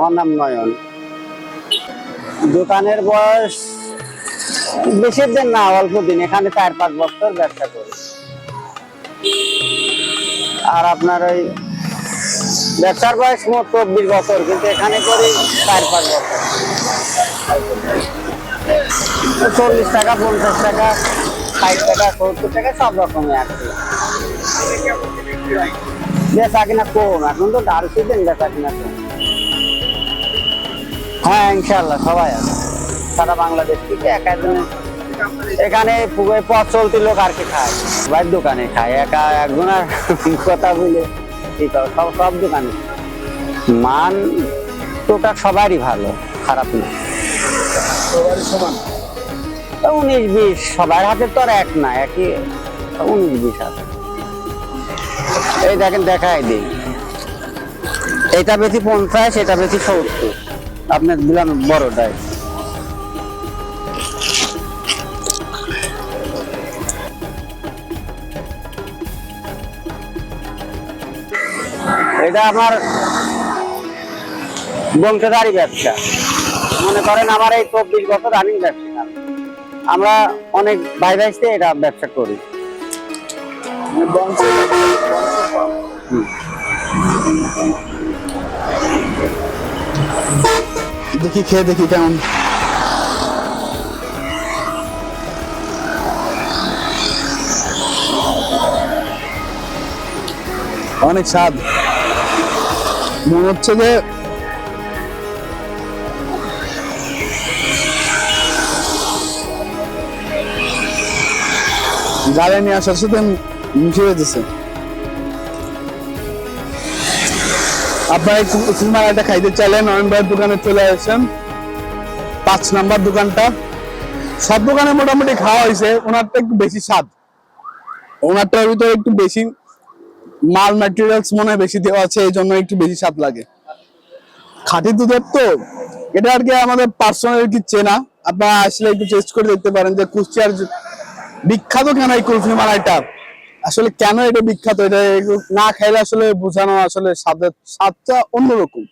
আমার নাম নয়ন। দোকানের বয়স বেশি দিন না, অল্প দিন, এখানে চার পাঁচ বছর ব্যবসা করি। আর আপনার ওই ব্যবসার বয়স মোট চব্বিশ বছর, কিন্তু এখানে করি চার পাঁচ বছর। চল্লিশ টাকা, পঞ্চাশ টাকা, ষাট টাকা, সত্তর টাকা, সব রকমের আর কি বেচা কিনা কম, এখন তো ডাল সিজন বেচা কিনা কম। হ্যাঁ ইনশাল্লাহ সবাই আছে। সারা বাংলাদেশ থেকে এক একজনে এখানে পথ চলতি লোক আর কি খায়। সবাই দোকানে খায় একা একজন আর কথা বলে সব সব দোকানে। মান টোটাল সবারই ভালো খারাপ না। উনিশ বিশ সবার হাতে তো আর এক না একই। উনিশ বিশ আছে এই দেখেন দেখাই দিই। এটা বেশি পঞ্চাশ এটা বেশি সত্তর। আপনার দিলাম বড়টাই এটা আমার বংশধারী ব্যবসা। মনে করেন আমার এই চব্বিশ বছর রানিং ব্যবসা আমরা অনেক ভাই ভাইতে এটা ব্যবসা করি। বংশ দেখি খেয়ে দেখি কেমন। অনেক স্বাদ। মনে হচ্ছে যে জ্বালানি আসার সাথে মিশে যেতেছে আপনারা একটু সিনেমাটা খাইতে চাইলে নয়ন দোকানে চলে আসেন পাঁচ নাম্বার দোকানটা। সব দোকানে মোটামুটি খাওয়া হয়েছে। ওনারটা একটু বেশি স্বাদ। ওনারটার ভিতরে একটু বেশি মাল ম্যাটেরিয়ালস মনে বেশি দেওয়া আছে, এই জন্য একটু বেশি স্বাদ লাগে। খাঁটি দুধের তো, এটা আর কি আমাদের পার্সোনাল কি চেনা। আপনারা আসলে একটু টেস্ট করে দেখতে পারেন যে কুষ্টিয়ার বিখ্যাত কেন এই কুলফি মালাইটা? আসলে কেন এটা বিখ্যাত? এটা না খাইলে আসলে বোঝানো আসলে স্বাদটা অন্যরকম।